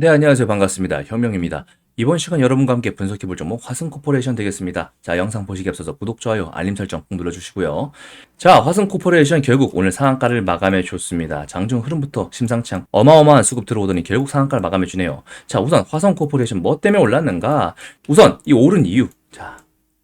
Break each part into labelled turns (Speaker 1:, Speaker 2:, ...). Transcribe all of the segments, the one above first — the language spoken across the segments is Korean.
Speaker 1: 네, 안녕하세요. 반갑습니다. 현명입니다. 이번 시간 여러분과 함께 분석해 볼 종목 화승코퍼레이션 되겠습니다. 자, 영상 보시기 앞서서 구독, 좋아요, 알림 설정 꼭 눌러주시고요. 자, 화승코퍼레이션 결국 오늘 상한가를 마감해 줬습니다. 장중 흐름부터 심상치 않 어마어마한 수급 들어오더니 결국 상한가를 마감해 주네요. 자, 우선 화성코퍼레이션 뭐 때문에 올랐는가? 우선 이 오른 이유.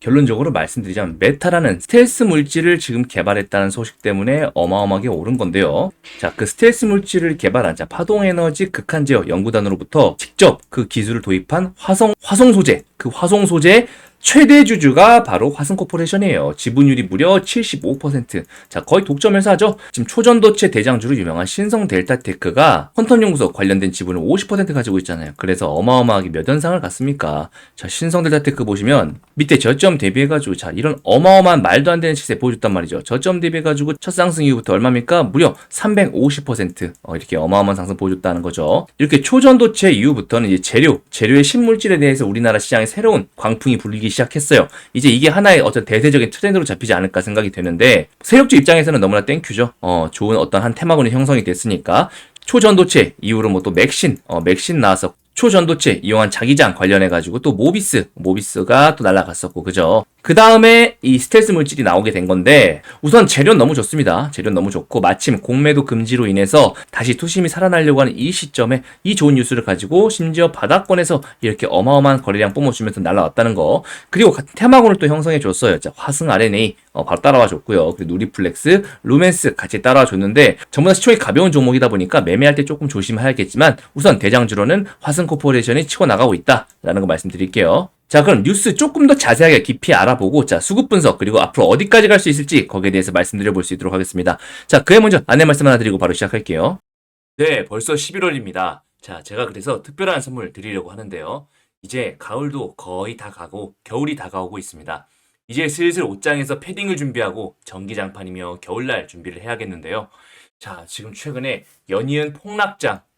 Speaker 1: 자, 결론적으로 말씀드리자면 메타라는 스텔스 물질을 지금 개발했다는 소식 때문에 어마어마하게 오른 건데요. 자, 그 스텔스 물질을 개발한 자 파동 에너지 극한 제어 연구단으로부터 직접 그 기술을 도입한 화성 화성 소재, 그 화성 소재 최대 주주가 바로 화성코퍼레이션이에요. 지분율이 무려 75%. 자, 거의 독점 회사죠. 지금 초전도체 대장주로 유명한 신성 델타테크가 퀀텀 연구소 관련된 지분을 50% 가지고 있잖아요. 그래서 어마어마하게 몇 연상을 갔습니까? 자, 신성 델타테크 보시면 밑에 저점 대비해가지고 자, 이런 어마어마한 말도 안 되는 시세 보여줬단 말이죠. 저점 대비해가지고 첫 상승 이후부터 얼마입니까? 무려 350% 어, 이렇게 어마어마한 상승 보여줬다는 거죠. 이렇게 초전도체 이후부터는 이제 재료, 재료의 신물질에 대해서 우리나라 시장에 새로운 광풍이 불리기 시작했어요. 이제 이게 하나의 어떤 대세적인 트렌드로 잡히지 않을까 생각이 되는데 세력주 입장에서는 너무나 땡큐죠. 어, 좋은 어떤 한 테마군이 형성이 됐으니까 초전도체 이후로 뭐 또 맥신, 어, 맥신 나와서 초전도체 이용한 자기장 관련해 가지고 또 모비스, 모비스가 또 날라갔었고, 그죠? 그 다음에 이 스텔스 물질이 나오게 된 건데, 우선 재료는 너무 좋습니다. 재료는 너무 좋고, 마침 공매도 금지로 인해서 다시 투심이 살아나려고 하는 이 시점에 이 좋은 뉴스를 가지고 심지어 바닥권에서 이렇게 어마어마한 거래량 뿜어주면서 날라왔다는 거. 그리고 테마군을 또 형성해 줬어요. 자, 화승 RNA, 어, 바로 따라와 줬고요. 그리고 누리플렉스, 루멘스 같이 따라와 줬는데, 전부 다 시총이 가벼운 종목이다 보니까 매매할 때 조금 조심해야겠지만, 우선 대장주로는 화승 코퍼레이션이 치고 나가고 있다라는 거 말씀드릴게요. 자, 그럼 뉴스 조금 더 자세하게 깊이 알아보고, 자, 수급 분석, 그리고 앞으로 어디까지 갈 수 있을지, 거기에 대해서 말씀드려 볼 수 있도록 하겠습니다. 자, 그에 먼저 안내 말씀 하나 드리고 바로 시작할게요. 네, 벌써 11월입니다. 자, 제가 그래서 특별한 선물 드리려고 하는데요. 이제 가을도 거의 다 가고, 겨울이 다가오고 있습니다. 이제 슬슬 옷장에서 패딩을 준비하고, 전기장판이며 겨울날 준비를 해야겠는데요. 자, 지금 최근에 연이은 폭락장,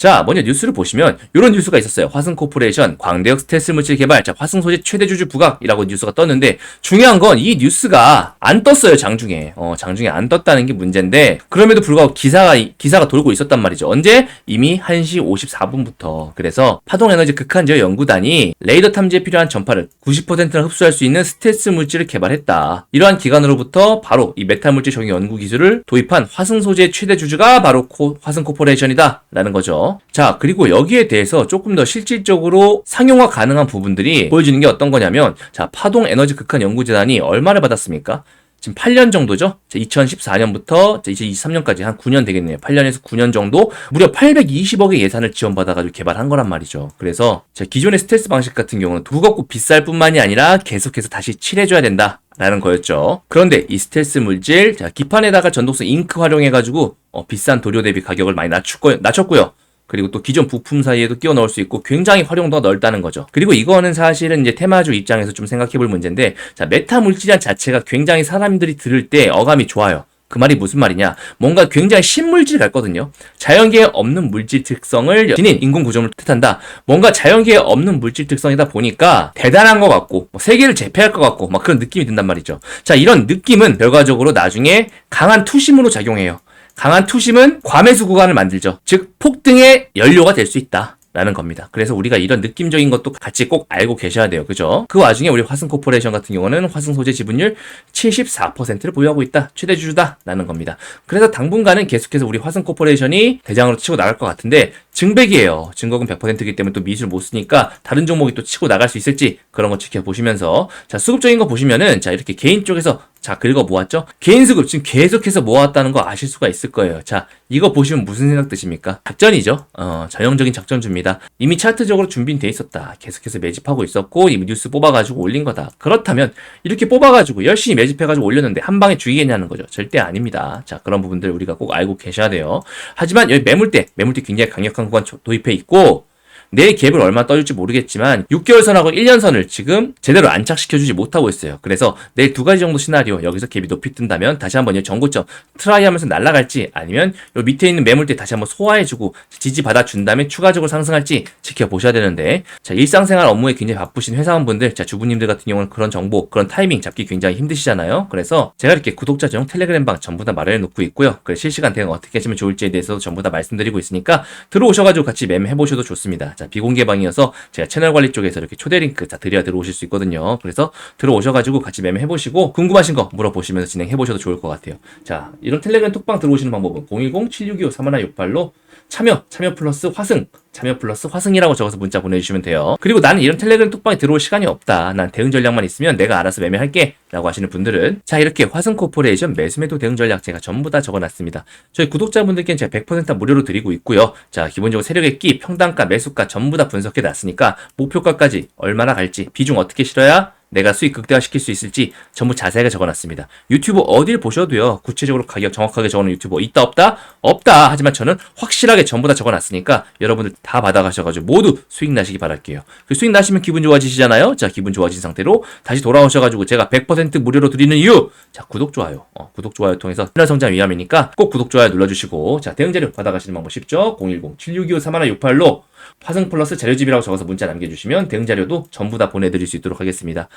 Speaker 1: 자, 먼저 뉴스를 보시면 이런 뉴스가 있었어요. 화승 코퍼레이션 광대역 스텔스 물질 개발, 자, 화승 소재 최대 주주 부각이라고 뉴스가 떴는데 중요한 건 이 뉴스가 안 떴어요, 장중에. 어, 장중에 안 떴다는 게 문제인데 그럼에도 불구하고 기사가 기사가 돌고 있었단 말이죠. 언제? 이미 1시 54분부터. 그래서 파동 에너지 극한 지역 연구단이 레이더 탐지에 필요한 전파를 90%나 흡수할 수 있는 스텔스 물질을 개발했다. 이러한 기관으로부터 바로 이 메탈 물질 적용 연구 기술을 도입한 화승 소재 최대 주주가 바로 코, 화승 코퍼레이션이다라는 거죠. 자, 그리고 여기에 대해서 조금 더 실질적으로 상용화 가능한 부분들이 보여주는 게 어떤 거냐면 자, 파동 에너지 극한 연구재단이 얼마를 받았습니까? 지금 8년 정도죠? 2014년부터 2023년까지 한 9년 되겠네요. 8년에서 9년 정도 무려 820억의 예산을 지원받아가지고 개발한 거란 말이죠. 그래서 자, 기존의 스텔스 방식 같은 경우는 무겁고 비쌀 뿐만이 아니라 계속해서 다시 칠해줘야 된다. 라는 거였죠. 그런데 이 스텔스 물질, 자, 기판에다가 전독성 잉크 활용해가지고 어, 비싼 도료 대비 가격을 많이 낮췄고요. 낮췄고요. 그리고 또 기존 부품 사이에도 끼워 넣을 수 있고 굉장히 활용도가 넓다는 거죠. 그리고 이거는 사실은 이제 테마주 입장에서 좀 생각해 볼 문제인데 자, 메타 물질이란 자체가 굉장히 사람들이 들을 때 어감이 좋아요. 그 말이 무슨 말이냐? 뭔가 굉장히 신물질 같거든요. 자연계에 없는 물질 특성을 지닌 인공 구조물 뜻한다. 뭔가 자연계에 없는 물질 특성이다 보니까 대단한 것 같고 뭐 세계를 제패할 것 같고 막 그런 느낌이 든단 말이죠. 자, 이런 느낌은 결과적으로 나중에 강한 투심으로 작용해요. 강한 투심은 과매수 구간을 만들죠. 즉 폭등의 연료가 될 수 있다. 라는 겁니다. 그래서 우리가 이런 느낌적인 것도 같이 꼭 알고 계셔야 돼요. 그죠? 그 와중에 우리 화승 코퍼레이션 같은 경우는 화승 소재 지분율 74%를 보유하고 있다. 최대 주주다. 라는 겁니다. 그래서 당분간은 계속해서 우리 화승 코퍼레이션이 대장으로 치고 나갈 것 같은데 증백이에요. 증거금 100%이기 때문에 또 미술 못 쓰니까 다른 종목이 또 치고 나갈 수 있을지 그런 거 지켜보시면서 자, 수급적인 거 보시면은 자, 이렇게 개인 쪽에서 자, 긁어 모았죠? 개인 수급 지금 계속해서 모았다는 거 아실 수가 있을 거예요. 자, 이거 보시면 무슨 생각 드십니까? 작전이죠. 어, 전형적인 작전주입니다. 이미 차트적으로 준비는 돼 있었다. 계속해서 매집하고 있었고, 이 뉴스 뽑아가지고 올린 거다. 그렇다면, 이렇게 뽑아가지고 열심히 매집해가지고 올렸는데 한 방에 죽이겠냐는 거죠. 절대 아닙니다. 자, 그런 부분들 우리가 꼭 알고 계셔야 돼요. 하지만 여기 매물대, 매물대 굉장히 강력한 구간 도입해 있고, 내일 갭을 얼마 떠줄지 모르겠지만 6개월 선하고 1년 선을 지금 제대로 안착시켜주지 못하고 있어요. 그래서 내일 두 가지 정도 시나리오 여기서 갭이 높이 뜬다면 다시 한번 이 정고점 트라이 하면서 날아갈지 아니면 요 밑에 있는 매물대 다시 한번 소화해주고 지지 받아준 다음에 추가적으로 상승할지 지켜보셔야 되는데 자 일상생활 업무에 굉장히 바쁘신 회사원분들 자 주부님들 같은 경우는 그런 정보 그런 타이밍 잡기 굉장히 힘드시잖아요. 그래서 제가 이렇게 구독자 전용 텔레그램 방 전부 다 마련해 놓고 있고요. 그래 실시간 대응 어떻게 하시면 좋을지에 대해서 전부 다 말씀드리고 있으니까 들어오셔가지고 같이 매매해 보셔도 좋습니다. 자, 비공개 방이어서 제가 채널 관리 쪽에서 이렇게 초대 링크 자, 드려야 들어오실 수 있거든요. 그래서 들어오셔가지고 같이 매매해보시고 궁금하신 거 물어보시면서 진행해보셔도 좋을 것 같아요. 자, 이런 텔레그램 톡방 들어오시는 방법은 010-7625-3168로 참여, 참여 플러스 화승, 참여 플러스 화승이라고 적어서 문자 보내주시면 돼요. 그리고 나는 이런 텔레그램 톡방에 들어올 시간이 없다. 난 대응 전략만 있으면 내가 알아서 매매할게. 라고 하시는 분들은 자, 이렇게 화승 코퍼레이션 매수매도 대응 전략 제가 전부 다 적어놨습니다. 저희 구독자분들께는 제가 100% 무료로 드리고 있고요. 자, 기본적으로 세력의 끼, 평단가, 매수가 전부 다 분석해 놨으니까 목표가까지 얼마나 갈지, 비중 어떻게 실어야 내가 수익 극대화시킬 수 있을지 전부 자세하게 적어놨습니다. 유튜브 어딜 보셔도요. 구체적으로 가격 정확하게 적어놓은 유튜버 있다 없다? 없다. 하지만 저는 확실하게 전부 다 적어놨으니까 여러분들 다 받아가셔가지고 모두 수익 나시기 바랄게요. 그 수익 나시면 기분 좋아지시잖아요. 자 기분 좋아진 상태로 다시 돌아오셔가지고 제가 100% 무료로 드리는 이유 자 구독 좋아요. 어, 구독 좋아요 통해서 채널 성장 위함이니까 꼭 구독 좋아요 눌러주시고 자 대응 자료 받아가시는 방법 쉽죠? 010-7625-3168로 화승 플러스 자료집이라고 적어서 문자 남겨주시면 대응 자료도 전부 다 보내드릴 수 있도록 하겠습니다.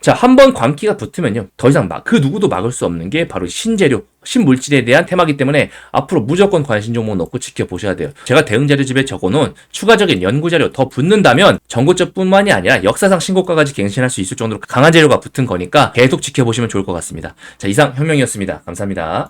Speaker 1: 자, 한번 광기가 붙으면요. 더 이상 막, 그 누구도 막을 수 없는 게 바로 신재료, 신물질에 대한 테마기 때문에 앞으로 무조건 관심 종목 넣고 지켜보셔야 돼요. 제가 대응 자료집에 적어놓은 추가적인 연구 자료 더 붙는다면 전고점뿐만이 아니라 역사상 신고가까지 갱신할 수 있을 정도로 강한 재료가 붙은 거니까 계속 지켜보시면 좋을 것 같습니다. 자, 이상 혁명이었습니다. 감사합니다.